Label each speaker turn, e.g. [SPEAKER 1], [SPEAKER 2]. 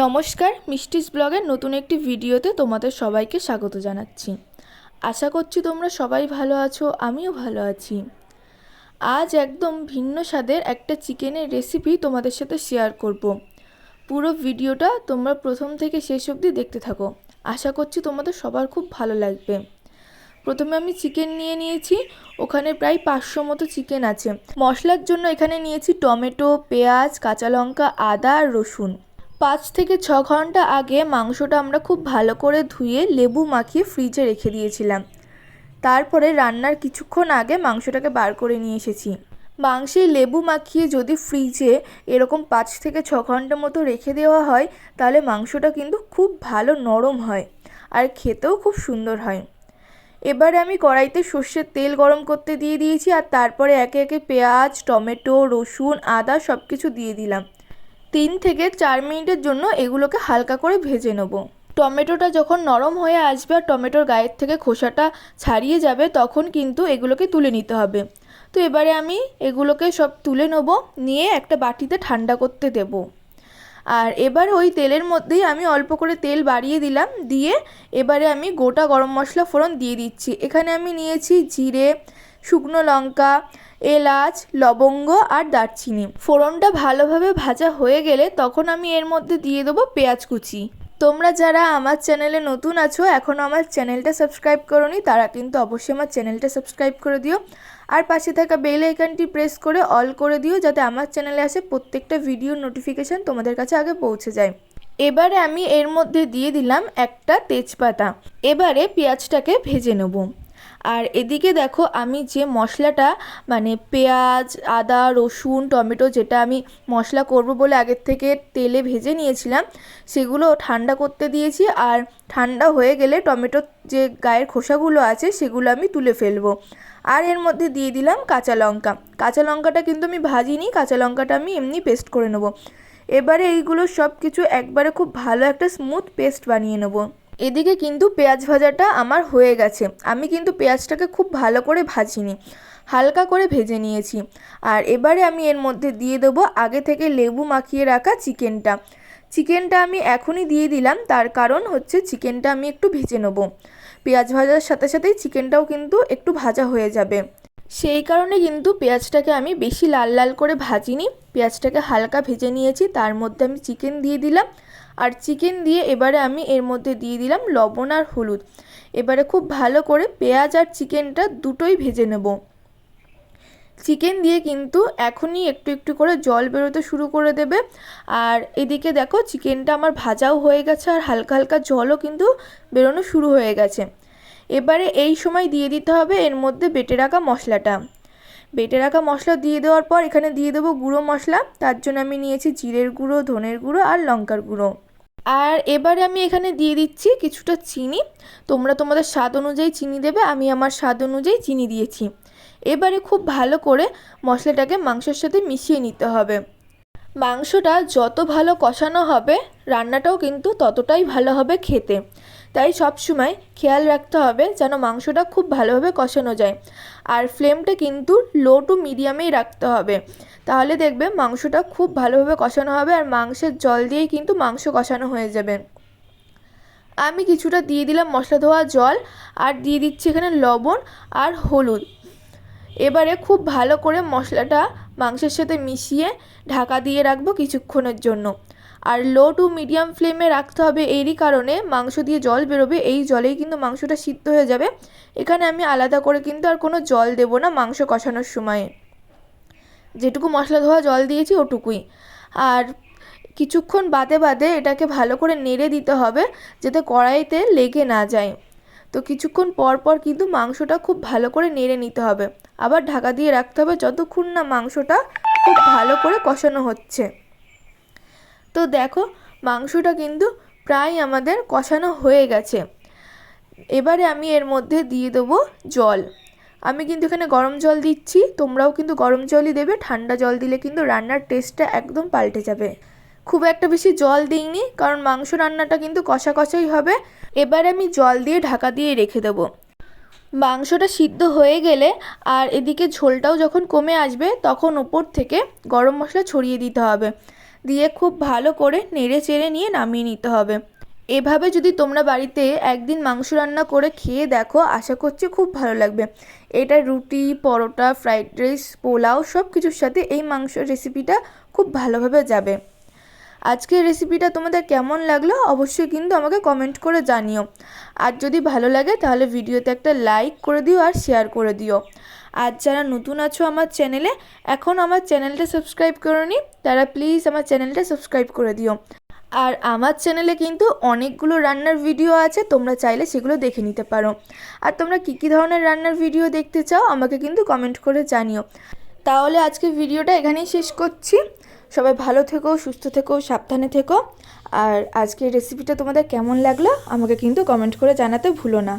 [SPEAKER 1] নমস্কার, মিষ্টিস ব্লগের নতুন একটি ভিডিওতে তোমাদের সবাইকে স্বাগত জানাচ্ছি। আশা করছি তোমরা সবাই ভালো আছো, আমিও ভালো আছি। আজ একদম ভিন্ন স্বাদের একটা চিকেনের রেসিপি তোমাদের সাথে শেয়ার করব। পুরো ভিডিওটা তোমরা প্রথম থেকে শেষ অবধি দেখতে থাকো। আশা করছি তোমাদের সবার খুব ভালো লাগবে। প্রথমে আমি চিকেন নিয়ে নিয়েছি, ওখানে প্রায় পাঁচশো মতো চিকেন আছে। মশলার জন্য এখানে নিয়েছি টমেটো, পেঁয়াজ, কাঁচা লঙ্কা, আদা আর রসুন। পাঁচ থেকে ছ ঘণ্টা আগে মাংসটা আমরা খুব ভালো করে ধুয়ে লেবু মাখিয়ে ফ্রিজে রেখে দিয়েছিলাম। তারপরে রান্নার কিছুক্ষণ আগে মাংসটাকে বার করে নিয়ে এসেছি। মাংসে লেবু মাখিয়ে যদি ফ্রিজে এরকম পাঁচ থেকে ছ ঘণ্টা মতো রেখে দেওয়া হয়, তাহলে মাংসটা কিন্তু খুব ভালো নরম হয় আর খেতেও খুব সুন্দর হয়। এবারে আমি কড়াইতে সর্ষের তেল গরম করতে দিয়ে দিয়েছি আর তারপরে একে একে পেঁয়াজ, টমেটো, রসুন, আদা সব কিছু দিয়ে দিলাম। তিন থেকে চার মিনিটের জন্য এগুলোকে হালকা করে ভেজে নেব। টমেটোটা যখন নরম হয়ে আসবে আর টমেটোর গায়ের থেকে খোসাটা ছাড়িয়ে যাবে, তখন কিন্তু এগুলোকে তুলে নিতে হবে। তো এবারে আমি এগুলোকে সব তুলে নেব, নিয়ে একটা বাটিতে ঠান্ডা করতে দেব। আর এবার ওই তেলের মধ্যেই আমি অল্প করে তেল বাড়িয়ে দিলাম, দিয়ে এবারে আমি গোটা গরম মশলা ফোড়ন দিয়ে দিচ্ছি। এখানে আমি নিয়েছি জিরে শুকনো লঙ্কা, এলাচ, লবঙ্গ আর দারচিনি। ফোড়নটা ভালোভাবে ভাজা হয়ে গেলে তখন আমি এর মধ্যে দিয়ে দেবো পেঁয়াজ কুচি। তোমরা যারা আমার চ্যানেলে নতুন আছো এখনও আমার চ্যানেলটা সাবস্ক্রাইব করোনি, তারা কিন্তু অবশ্যই আমার চ্যানেলটা সাবস্ক্রাইব করে দিও। আর পাশে থাকা বেল আইকনটি প্রেস করে অল করে দিও, যাতে আমার চ্যানেলে আসে প্রত্যেকটা ভিডিও নোটিফিকেশান তোমাদের কাছে আগে পৌঁছে যায়। এবারে আমি এর মধ্যে দিয়ে দিলাম একটা তেজপাতা। এবারে পেঁয়াজটাকে ভেজে নেব। আর এদিকে দেখো আমি যে মশলাটা মানে পেঁয়াজ, আদা, রসুন, টমেটো যেটা আমি মশলা করব বলে আগের থেকে তেলে ভেজে নিয়েছিলাম, সেগুলো ঠান্ডা করতে দিয়েছি আর ঠান্ডা হয়ে গেলে টমেটোর যে গায়ের খোসাগুলো আছে সেগুলো আমি তুলে ফেলব। আর এর মধ্যে দিয়ে দিলাম কাঁচা লঙ্কা। কাঁচা লঙ্কাটা কিন্তু আমি ভাজিনি, কাঁচা লঙ্কাটা আমি এমনি পেস্ট করে নেব। এবারে এইগুলো সব কিছু একবারে খুব ভালো একটা স্মুথ পেস্ট বানিয়ে নেব। এদিকে কিন্তু পেঁয়াজ ভাজাটা আমার হয়ে গেছে। আমি কিন্তু পেঁয়াজটাকে খুব ভালো করে ভাজিনি, হালকা করে ভেজে নিয়েছি। আর এবারে আমি এর মধ্যে দিয়ে দেবো আগে থেকে লেবু মাখিয়ে রাখা চিকেনটা। চিকেনটা আমি এখনই দিয়ে দিলাম, তার কারণ হচ্ছে চিকেনটা আমি একটু ভেজে নেব। পেঁয়াজ ভাজার সাথে সাথেই চিকেনটাও কিন্তু একটু ভাজা হয়ে যাবে। সেই কারণে কিন্তু পেঁয়াজটাকে আমি বেশি লাল লাল করে ভাজিনি। পেঁয়াজটাকে হালকা ভেজে নিয়েছি, তার মধ্যে আমি চিকেন দিয়ে দিলাম। আর চিকেন দিয়ে এবারে আমি এর মধ্যে দিয়ে দিলাম লবণ আর হলুদ। এবারে খুব ভালো করে পেঁয়াজ আর চিকেনটা দুটোই ভেজে নেব। চিকেন দিয়ে কিন্তু এখনই একটু একটু করে জল বেরোতে শুরু করে দেবে। আর এদিকে দেখো, চিকেনটা আমার ভাজাও হয়ে গেছে আর হালকা হালকা জলও কিন্তু বেরোনো শুরু হয়ে গেছে। এবারে এই সময় দিয়ে দিতে হবে এর মধ্যে বেটে রাখা মশলাটা। বেটে রাখা মশলা দিয়ে দেওয়ার পর এখানে দিয়ে দেবো গুঁড়ো মশলা, তার জন্য আমি নিয়েছি জিরের গুঁড়ো, ধনের গুঁড়ো আর লঙ্কার গুঁড়ো। আর এবারে আমি এখানে দিয়ে দিচ্ছি কিছুটা চিনি। তোমরা তোমাদের স্বাদ অনুযায়ী চিনি দেবে, আমি আমার স্বাদ অনুযায়ী চিনি দিয়েছি। এবারে খুব ভালো করে মশলাটাকে মাংসের সাথে মিশিয়ে নিতে হবে। মাংসটা যত ভালো কষানো হবে, রান্নাটাও কিন্তু ততটাই ভালো হবে খেতে। তাই সব সময় খেয়াল রাখতে হবে যেন মাংসটা খুব ভালোভাবে কষানো যায়। আর ফ্লেমটা কিন্তু লো টু মিডিয়ামেই রাখতে হবে। তাহলে দেখবে মাংসটা খুব ভালোভাবে কষানো হবে আর মাংসের জল দিয়েই কিন্তু মাংস কষানো হয়ে যাবে। আমি কিছুটা দিয়ে দিলাম মশলা ধোয়া জল আর দিয়ে দিচ্ছি এখানে লবণ আর হলুদ। এবারে খুব ভালো করে মশলাটা মাংসের সাথে মিশিয়ে ঢাকা দিয়ে রাখব কিছুক্ষণের জন্য। আর লো টু মিডিয়াম ফ্লেমে রাখতে হবে এরই কারণে মাংস দিয়ে জল বেরোবে, এই জলেই কিন্তু মাংসটা সিদ্ধ হয়ে যাবে। এখানে আমি আলাদা করে কিন্তু আর কোনো জল দেবো না মাংস কষানোর সময়ে। যেটুকু মশলা ধোয়া জল দিয়েছি ওটুকুই। আর কিছুক্ষণ বাদে বাদে এটাকে ভালো করে নেড়ে দিতে হবে যাতে কড়াইতে লেগে না যায়। তো কিছুক্ষণ পর পর কিন্তু মাংসটা খুব ভালো করে নেড়ে নিতে হবে। আবার ঢাকা দিয়ে রাখতে হবে যতক্ষণ না মাংসটা খুব ভালো করে কষানো হচ্ছে। তো দেখো, মাংসটা কিন্তু প্রায় আমাদের কষানো হয়ে গেছে। এবারে আমি এর মধ্যে দিয়ে দেবো জল। আমি কিন্তু এখানে গরম জল দিচ্ছি, তোমরাও কিন্তু গরম জলই দেবে, ঠান্ডা জল দিলে কিন্তু রান্নার টেস্টটা একদম পাল্টে যাবে। খুব একটা বেশি জল দিইনি, কারণ মাংস রান্নাটা কিন্তু কষা কষাই হবে। এবারে আমি জল দিয়ে ঢাকা দিয়ে রেখে দেবো। মাংসটা সিদ্ধ হয়ে গেলে আর এদিকে ঝোলটাও যখন কমে আসবে, তখন ওপর থেকে গরম মশলা ছড়িয়ে দিতে হবে। দিয়ে খুব ভালো করে নেড়ে চেড়ে নিয়ে নামিয়ে নিতে হবে। এভাবে যদি তোমরা বাড়িতে একদিন মাংস রান্না করে খেয়ে দেখো, আশা করছি খুব ভালো লাগবে। এটা রুটি, পরোটা, ফ্রাইড রাইস, পোলাও সব কিছুর সাথে এই মাংস রেসিপিটা খুব ভালোভাবে যাবে। আজকের রেসিপিটা তোমাদের কেমন লাগল অবশ্যই কিন্তু আমাকে কমেন্ট করে জানিও। আর যদি ভালো লাগে তাহলে ভিডিওতে একটা লাইক করে দিও আর শেয়ার করে দিও। আর যারা নতুন আছো আমার চ্যানেলে, এখন আমার চ্যানেলটা সাবস্ক্রাইব করোনি, তারা প্লিজ আমার চ্যানেলটা সাবস্ক্রাইব করে দিও। আর আমার চ্যানেলে কিন্তু অনেকগুলো রান্নার ভিডিও আছে, তোমরা চাইলে সেগুলো দেখে নিতে পারো। আর তোমরা কী কী ধরনের রান্নার ভিডিও দেখতে চাও, আমাকে কিন্তু কমেন্ট করে জানিও। তাহলে আজকে ভিডিওটা এখানেই শেষ করছি। সবাই ভালো থেকো, সুস্থ থেকো, সাবধানে থেকো। আর আজকের রেসিপিটা তোমাদের কেমন লাগল, আমাকে কিন্তু কমেন্ট করে জানাতে ভুলো না।